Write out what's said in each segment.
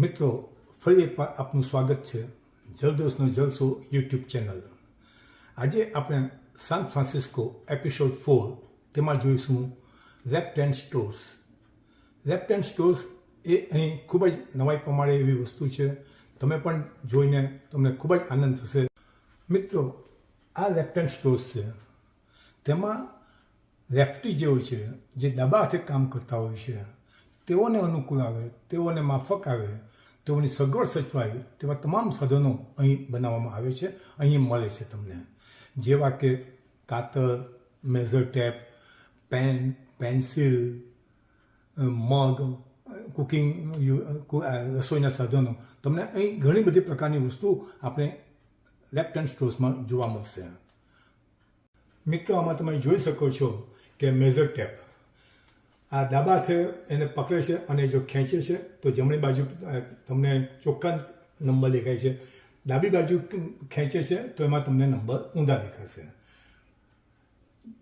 મિત્રો, ફરી એકવાર આપનું સ્વાગત છે જલદોસનો જલસો યુટ્યુબ ચેનલ. આજે આપણે સાન ફ્રાન્સિસ્કો એપિસોડ ફોર તેમાં જોઈશું એન્ડ સ્ટોર્સ. એન્ડ સ્ટોર્સ એ અહીં ખૂબ જ નવાઈ પ્રમાણે એવી વસ્તુ છે. તમે પણ જોઈને તમને ખૂબ જ આનંદ થશે. મિત્રો, આ એન્ડ સ્ટોર્સ છે. તેમાં રેફ્ટી જે હોય છે, જે દબા હાથે કામ કરતા હોય છે. તેઓને અનુકૂળ આવે, તેઓને માફક આવે, તેઓની સગવડ સચવાય, તેવા તમામ સાધનો અહીં બનાવવામાં આવે છે, અહીં મળે છે તમને. જેવા કે કાતર, measure tape, pen, pencil mug, cooking રસોઈના સાધનો, તમને અહીં ઘણી બધી પ્રકારની વસ્તુ આપણે લેફ્ટ હેન્ડ સ્ટોર્સમાં જોવા મળશે. મિત્રો, આમાં તમે જોઈ શકો છો કે મેઝર ટેપ આ ડાબા હાથે એને પકડે છે અને જો ખેંચે છે, તો જમણી બાજુ તમને ચોખ્ખા નંબર દેખાય છે. ડાબી બાજુ ખેંચે છે, તો એમાં તમને નંબર ઊંધા દેખાશે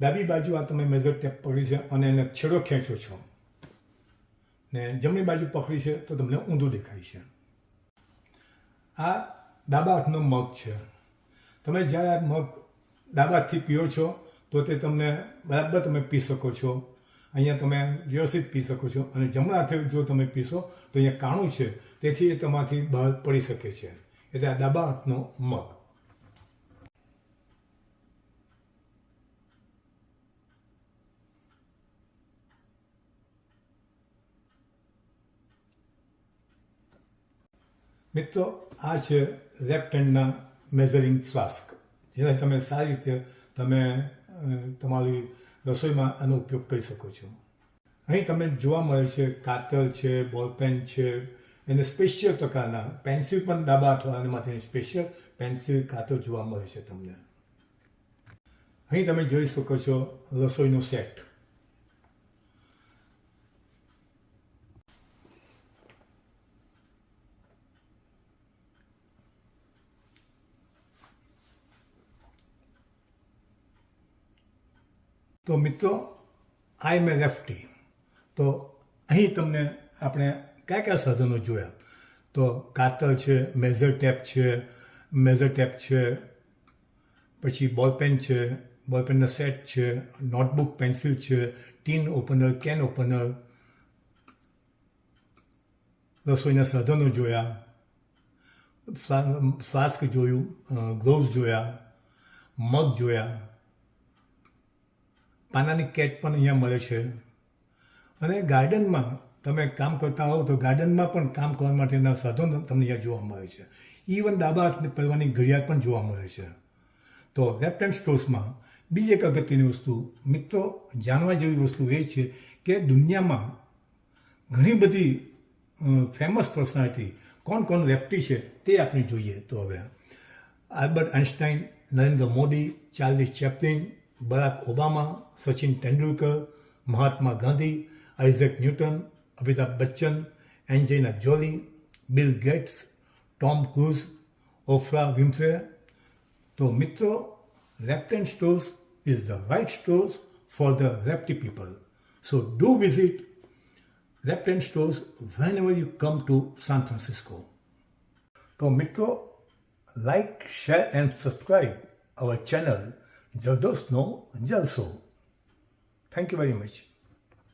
ડાબી બાજુ આ તમે મેઝર ટેપ પકડી છે અને એને છેડો ખેંચો છો. ને જમણી બાજુ પકડી છે, તો તમને ઊંધું દેખાય છે. આ ડાબા હાથનો મગ છે. તમે જ્યારે આ મગ ડાબા હાથથી પીઓ છો, તો તે તમને બરાબર તમે પી શકો છો. અહીંયા તમે વ્યવસ્થિત પી શકો છો. અને જમણા હાથે જો તમે પીશો, તો અહીંયા કાણું છે. તેથી એ તમારાથી બહાર પડી શકે છે. એટલે આ ડાબા હાથનો મગ. મિત્રો, આ છે લેફ્ટ હેન્ડના મેઝરિંગ ફ્લાસ્ક જેનાથી તમે સારી રીતે તમે તમારી રસોઈમાં આનો ઉપયોગ કરી શકો છો. અહીં તમને જોવા મળે છે કાતર છે, બોલપેન છે એને સ્પેશિયલ પ્રકારના પેન્સિલ પણ ડાબા હાથવાળાને માટેની સ્પેશિયલ પેન્સિલ કાતર જોવા મળે છે તમને. અહીં તમે જોઈ શકો છો રસોઈનો સેટ તો મિત્રો આઈ મે લેફ્ટી તો અહીં તમને આપણે કયા કયા સાધનો જોયા? તો કાતર છે મેઝર ટેપ છે મેઝર ટેપ છે, પછી બોલપેન છે બોલપેનના સેટ છે નોટબુક પેન્સિલ છે ટીન ઓપનર કેન ઓપનર રસોઈના સાધનો જોયા, ફ્લા- ફ્લાસ્ક જોયું ગ્લોવ્સ જોયા, મગ જોયા પાનાની કેટ પણ અહીંયા મળે છે. અને ગાર્ડનમાં તમે કામ કરતા હોવ તો ગાર્ડનમાં પણ કામ કરવા માટેના સાધનો તમને અહીંયા જોવા મળે છે. ઇવન ડાબા હાથને પહેરવાની ઘડિયાળ પણ જોવા મળે છે. તો લેફ્ટ હેન્ડ સ્ટોર્સમાં બીજી એક અગત્યની વસ્તુ, મિત્રો, જાણવા જેવી વસ્તુ એ છે કે દુનિયામાં ઘણી બધી ફેમસ પર્સનાલિટી કોણ કોણ લેફ્ટી છે તે આપણે જોઈએ. તો હવે Albert Einstein Narendra Modi Charlie Chaplin Barack Obama, Sachin Tendulkar, Mahatma Gandhi, Isaac Newton, Amitabh Bachchan, Angelina Jolie, Bill Gates, Tom Cruise, Oprah વિમ્સે તો મિત્રો Reptend stores is the right stores for the repty people so do visit Reptend stores whenever you come to San Francisco તો મિત્રો like share and subscribe our channel જલદોસનો જલસો thank you very much